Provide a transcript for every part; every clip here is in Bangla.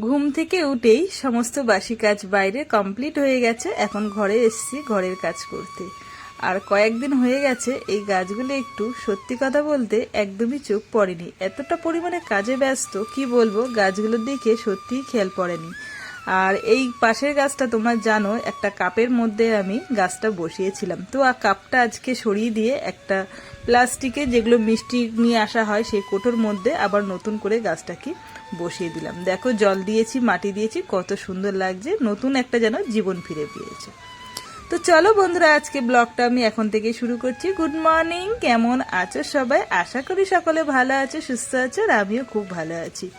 ঘুম থেকে উঠেই সমস্ত বাসি কাজ বাইরে কমপ্লিট হয়ে গেছে। এখন ঘরে এসছি ঘরের কাজ করতে। আর কয়েকদিন হয়ে গেছে, এই গাছগুলো একটু সত্যি কথা বলতে একদমই চোখ পড়েনি। এতটা পরিমাণে কাজে ব্যস্ত, কি বলব, গাছগুলোর দিকে সত্যিই খেয়াল পড়েনি। আর এই পাশের গাছটা তোমরা জানো, একটা কাপের মধ্যে আমি গাছটা বসিয়েছিলাম। তো আর কাপটা আজকে সরিয়ে দিয়ে একটা প্লাস্টিকে যেগুলো মিষ্টি নিয়ে আসা হয়, সেই কোটোর মধ্যে আবার নতুন করে গাছটাকে বসিয়ে দিলাম। দেখো, জল দিয়েছি, মাটি দিয়েছি, কত সুন্দর লাগছে। নতুন একটা যেন জীবন ফিরে পেয়েছে। তো চলো বন্ধুরা, আজকে ব্লগটা আমি এখন থেকে শুরু করছি। গুড মর্নিং, কেমন আছো সবাই? আশা করি সকলে ভালো আছে, সুস্থ আছে, আর আমিও খুব ভালো আছি।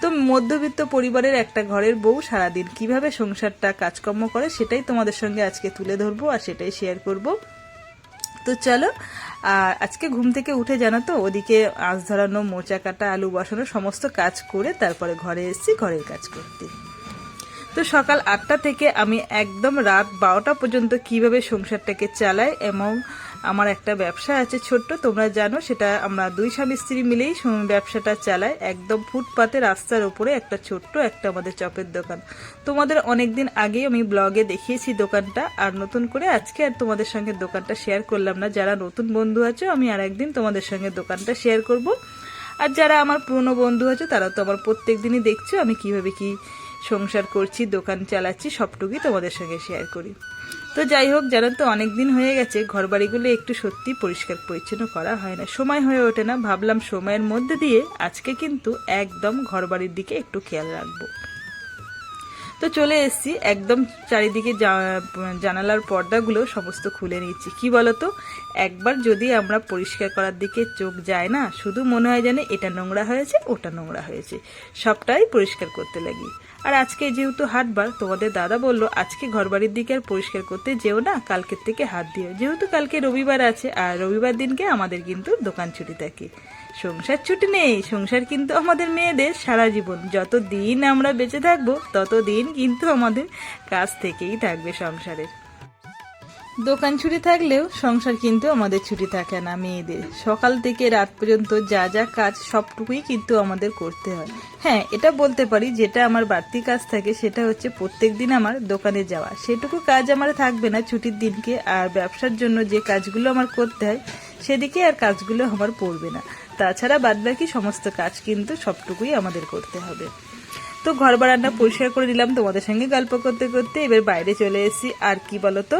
তো মধ্যবিত্ত পরিবারের একটা ঘরের বউ সারাদিন কীভাবে সংসারটা কাজকর্ম করে সেটাই তোমাদের সঙ্গে আজকে তুলে ধরবো আর সেটাই শেয়ার করব। তো চলো, আর আজকে ঘুম থেকে উঠে জানো তো, ওদিকে আঁচ ধরানো মোচা কাটা আলু বসানো, সমস্ত কাজ করে তারপরে ঘরে এসেছি, ঘরের কাজ করতে। তো সকাল আটটা থেকে আমি একদম রাত বারোটা পর্যন্ত কীভাবে সংসারটাকে চালাই এবং আমার একটা ব্যবসা আছে ছোট্ট, তোমরা জানো সেটা আমরা দুই স্বামী স্ত্রী মিলেই ব্যবসাটা চালাই। একদম ফুটপাতে রাস্তার উপরে একটা ছোট্ট একটা আমাদের চপের দোকান। তোমাদের অনেকদিন আগেই আমি ব্লগে দেখিয়েছি দোকানটা, আর নতুন করে আজকে আর তোমাদের সঙ্গে দোকানটা শেয়ার করলাম না। যারা নতুন বন্ধু আছো, আমি আর একদিন তোমাদের সঙ্গে দোকানটা শেয়ার করব। আর যারা আমার পুরনো বন্ধু আছে, তারা তো আমার প্রত্যেক দিনই দেখছ আমি কীভাবে কি সংসার করছি, দোকান চালাচ্ছি, সবটুকুই তোমাদের সঙ্গে শেয়ার করি। তো যাই হোক জানো তো অনেক দিন হয়ে গেছে ঘর বাড়িগুলো একটু সত্যি পরিষ্কার পরিচ্ছন্ন করা হয় না। সময় হয়ে ওঠে না, ভাবলাম সময়ের মধ্যে দিয়ে আজকে কিন্তু একদম ঘর বাড়ির দিকে একটু খেয়াল রাখব। তো চলে এসেছি একদম চারিদিকে জানালার পর্দাগুলো সমস্ত খুলে নিচ্ছি কি বলতো? একবার যদি আমরা পরিষ্কার করার দিকে চোখ যায় না, শুধু মনে হয় যেন এটা নোংরা হয়েছে, ওটা নোংরা হয়েছে। সবটাই পরিষ্কার করতে লাগি। আর আজকে যেহেতু হাটবার তোমাদের দাদা বলল, আজকে ঘরবাড়ির দিকে আর পরিষ্কার করতে যেও না, কালকের থেকে হাত দিও। যেহেতু কালকে রবিবার আছে, আর রবিবার দিনকে আমাদের কিন্তু দোকান ছুটি থাকে। সংসার ছুটি নেই, সংসার কিন্তু আমাদের মেয়েদের সারা জীবন। যত দিন আমরা বেঁচে থাকব তত দিন কিন্তু আমাদের কাজ থেকেই থাকবে সংসারের দোকান ছুটি থাকলেও সংসার কিন্তু আমাদের ছুটি থাকে না মেয়েদের। সকাল থেকে রাত পর্যন্ত যা যা কাজ, সবটুকুই কিন্তু আমাদের করতে হয়। হ্যাঁ এটা বলতে পারি, যেটা আমার বাড়তি কাজ থাকে, সেটা হচ্ছে প্রত্যেক দিন আমার দোকানে যাওয়া। সেটুকু কাজ আমার থাকবে না ছুটির দিনকে, আর ব্যবসার জন্য যে কাজগুলো আমার করতে হয় সেদিকে আর কাজগুলো আমার পড়বে না। তাছাড়া বাদবাকি সমস্ত কাজ কিন্তু সবটুকুই আমাদের করতে হবে। তো ঘর বারান্দা পরিষ্কার করে দিলাম তোমাদের সঙ্গে গল্প করতে করতে। এবার বাইরে চলে এসেছি। আর কি বলতো,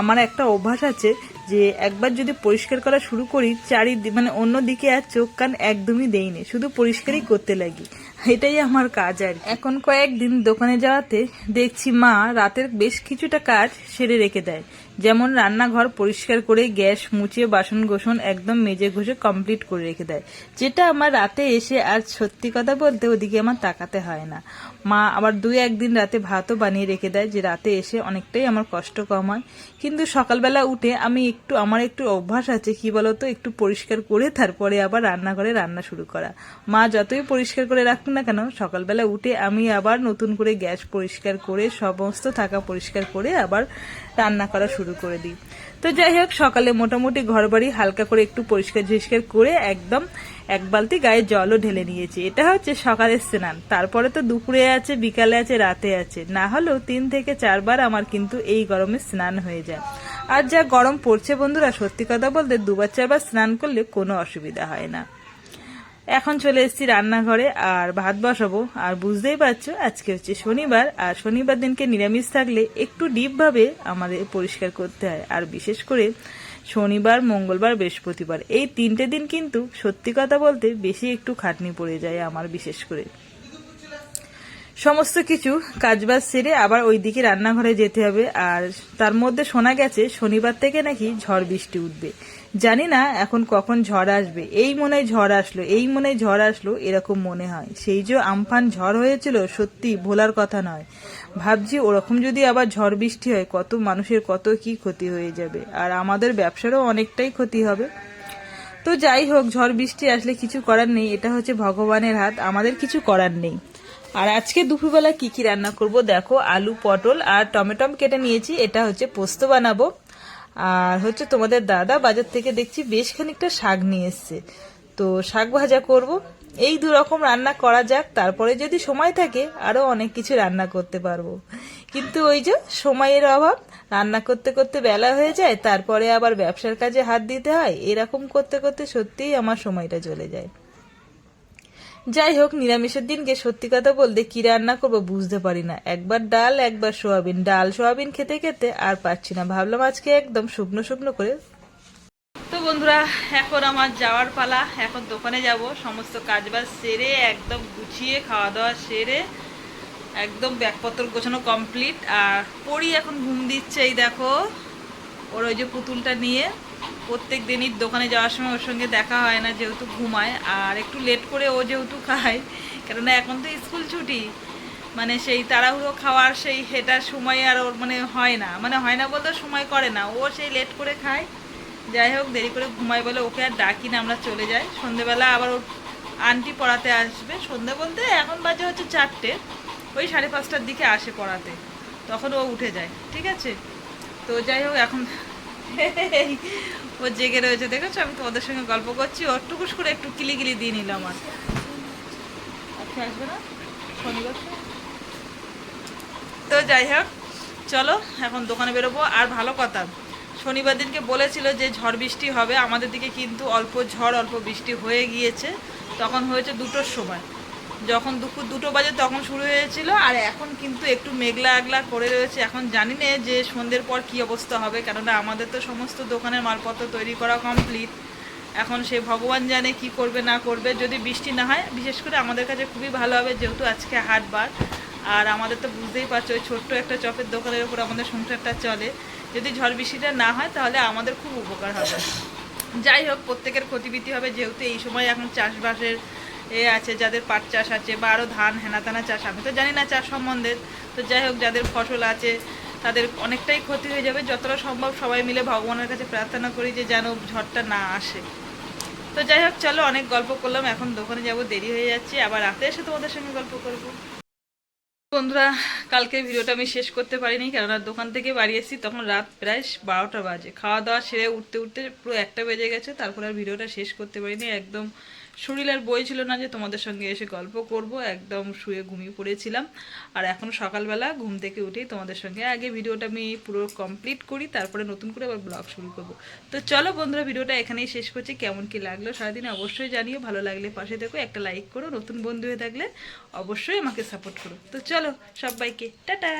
আমার একটা অভ্যাস আছে যে একবার যদি পরিষ্কার করা শুরু করি চারি মানে অন্য দিকে আর চোখ কান একদমই দেইনি শুধু পরিষ্কারই করতে লাগি। এটাই আমার কাজ আর এখন কয়েকদিন দোকানে যাওয়াতে দেখছি মা রাতের বেশ কিছুটা কাজ সেরে রেখে দেয়। যেমন রান্নাঘর পরিষ্কার করে গ্যাস মুছে বাসন গোসন একদম মেজে ঘষে কমপ্লিট করে রেখে দেয়। যেটা আমার রাতে এসে আর সত্যি কথা বলতে ওদিকে আমার তাকাতে হয় না। মা আবার দুই একদিন রাতে ভাতও বানিয়ে রেখে দেয় যে রাতে এসে অনেকটাই আমার কষ্ট কম হয়। কিন্তু সকালবেলা উঠে আমি একটু, আমার একটু অভ্যাস আছে কি বলতো? একটু পরিষ্কার করে তারপরে আবার রান্নাঘরে রান্না শুরু করা। মা যতই পরিষ্কার করে রাখুক না কেন, সকালবেলা উঠে আমি আবার নতুন করে গ্যাস পরিষ্কার করে, সমস্ত থাকা পরিষ্কার করে আবার রান্না করা শুরু করে দিই। তো যাই হোক, সকালে মোটামুটি ঘর বাড়ি হালকা করে একটু পরিষ্কার ঝিষ্কার করে একদম এক বালতি গায়ে জলও ঢেলে নিয়েছি। এটা হচ্ছে সকালের স্নান। তারপরে তো দুপুরে আছে, বিকালে আছে, রাতে আছে। না হলেও তিন থেকে চারবার আমার কিন্তু এই গরমে স্নান হয়ে যায়। আর যা গরম পড়ছে বন্ধুরা, সত্যি কথা বলতে দুবার চারবার স্নান করলে কোনো অসুবিধা হয় না। এখন চলে এসেছি রান্নাঘরে, আর ভাত বসাবো। আর বুঝতেই পারছ, আজকে হচ্ছে শনিবার, আর শনিবার দিনকে নিরামিষ থাকলে একটু ডিপভাবে আমাদের পরিষ্কার করতে হয়। আর বিশেষ করে শনিবার, মঙ্গলবার, বৃহস্পতিবার, এই তিনটে দিন কিন্তু সত্যি কথা বলতে বেশি একটু খাটনি পড়ে যায় আমার বিশেষ করে। সমস্ত কিছু কাজবাজ সেরে আবার ওইদিকে রান্নাঘরে যেতে হবে। আর তার মধ্যে শোনা গেছে, শনিবার থেকে নাকি ঝড় বৃষ্টি উঠবে। জানি না এখন কখন ঝড় আসবে। এই মনে ঝড় আসলো, এই মনে ঝড় আসলো, এরকম মনে হয়। সেই যে আমফান ঝড় হয়েছিল, সত্যি ভোলার কথা নয়। ভাবছি ওরকম যদি আবার ঝড় বৃষ্টি হয়, কত মানুষের কত কি ক্ষতি হয়ে যাবে। আর আমাদের ব্যবসারও অনেকটাই ক্ষতি হবে। তো যাই হোক, ঝড় বৃষ্টি আসলে কিছু করার নেই, এটা হচ্ছে ভগবানের হাত। আমাদের কিছু করার নেই। আর আজকে দুপুরবেলা কি কি রান্না করব দেখো, আলু, পটল আর টমেটম কেটে নিয়েছি, এটা হচ্ছে পোস্ত বানাবো। আর হচ্ছে তোমাদের দাদা বাজার থেকে দেখছি বেশ খানিকটা শাক নিয়ে এসছে। তো শাক ভাজা করব। এই দু রকম রান্না করা যাক, তারপরে যদি সময় থাকে আরও অনেক কিছু রান্না করতে পারব। কিন্তু ওই যে সময়ের অভাব, রান্না করতে করতে বেলা হয়ে যায়, তারপরে আবার ব্যবসার কাজে হাত দিতে হয়, এরকম করতে করতে সত্যিই আমার সময়টা চলে যায়। যাই হোক নিরামিষের দিনকে সত্যি কথা বলতে কি রান্না করব বুঝতে পারি না। একবার ডাল, একবার সোয়াবিন। ডাল, সোয়াবিন খেতে খেতে আর পারছি না। ভাবলাম আজকে একদম শুকনো শুকনো করে তো বন্ধুরা, এখন আমার যাওয়ার পালা। এখন দোকানে যাব। সমস্ত কাজবাজ সেরে, একদম গুছিয়ে খাওয়া দাওয়া সেরে, একদম ব্যাগপত্র গোছানো কমপ্লিট আর পড়ি এখন ঘুম দিচ্ছে, এই দেখো। ওর ওই যে পুতুলটা নিয়ে প্রত্যেক দিনই দোকানে যাওয়ার সময় ওর সঙ্গে দেখা হয় না, যেহেতু ঘুমায়। আর একটু লেট করে ও যেহেতু খায়, কেননা এখন তো স্কুল ছুটি মানে সেই তাড়াহুড়ো খাওয়ার সেই হেটার সময় আর ওর মানে হয় না। মানে হয় না বলতে সময় করে না, ও সেই লেট করে খায়। যাই হোক, দেরি করে ঘুমাই বলে ওকে আর ডাকি না, আমরা চলে যাই। সন্ধেবেলা আবার ওর আন্টি পড়াতে আসবে। সন্ধে বলতে এখন বাজে হচ্ছে চারটে, ওই সাড়ে পাঁচটার দিকে আসে পড়াতে। তখন ও উঠে যায়, ঠিক আছে? তো যাই হোক, এখন ও জেগে রয়েছে, দেখেছ? আমি তোমাদের সঙ্গে গল্প করছি। ওর টুকুস করে একটু কিলি কিলি দিয়ে নিল আমার। আজকে আসবে না? শনিবার? তো যাই হোক, চলো, এখন দোকানে বেরোবো। আর ভালো কথা, শনিবার দিনকে বলেছিল যে ঝড় বৃষ্টি হবে। আমাদের দিকে কিন্তু অল্প ঝড়, অল্প বৃষ্টি হয়ে গিয়েছে। তখন হয়েছে দুটোর সময়। যখন দুপুর দুটো বাজে তখন শুরু হয়েছিল, আর এখন কিন্তু একটু মেঘলা আগলা করে রয়েছে। এখন জানি না যে সন্ধ্যের পর কি অবস্থা হবে, কেননা আমাদের তো সমস্ত দোকানের মালপত্র তৈরি করা কমপ্লিট এখন সে ভগবান জানে কি করবে, না করবে। যদি বৃষ্টি না হয়, বিশেষ করে আমাদের কাছে খুবই ভালো হবে, যেহেতু আজকে হাটবার। আর আমাদের তো বুঝতেই পারছ, ওই ছোট্ট একটা চপের দোকানের উপর আমাদের সংসারটা চলে। যদি ঝড় বৃষ্টিটা না হয়, তাহলে আমাদের খুব উপকার হবে। যাই হোক, প্রত্যেকের ক্ষতিবিতি হবে, যেহেতু এই সময় এখন চাষবাসের এ আছে, যাদের পাট চাষ আছে বা আরও ধান হেনা তেনা চাষ, আমি তো জানি না চাষ সম্বন্ধে। তো যাই হোক, যাদের ফসল আছে, তাদের অনেকটাই ক্ষতি হয়ে যাবে। যতটা সম্ভব সবাই মিলে ভগবানের কাছে প্রার্থনা করি যে যেন ঝড়টা না আসে। তো যাই হোক, চলো, অনেক গল্প করলাম। এখন দোকানে যাব, দেরি হয়ে যাচ্ছে। আবার রাতে এসে তোমাদের সঙ্গে গল্প করব। বন্ধুরা কালকে ভিডিওটা আমি শেষ করতে পারিনি, কেননা দোকান থেকে বাড়ি এসেছি। তখন রাত প্রায় বারোটা বাজে। খাওয়া দাওয়া সেরে উঠতে উঠতে পুরো একটা বেজে গেছে। তারপর আর ভিডিওটা শেষ করতে পারিনি। একদম শরীর আর বই ছিল না যে তোমাদের সঙ্গে এসে গল্প করব, একদম শুয়ে ঘুমিয়ে পড়েছিলাম। আর এখন সকালবেলা ঘুম থেকে উঠেই তোমাদের সঙ্গে আগে ভিডিওটা আমি পুরো কমপ্লিট করি, তারপরে নতুন করে আবার ব্লগ শুরু করব। তো চলো বন্ধুরা, ভিডিওটা এখানেই শেষ করছি। কেমন কি লাগল সারাদিন অবশ্যই জানিও, ভালো লাগলে পাশে দেখো একটা লাইক করো, নতুন বন্ধু হয়ে থাকলে অবশ্যই আমাকে সাপোর্ট করো। তো চলো সবাইকে, টাটা!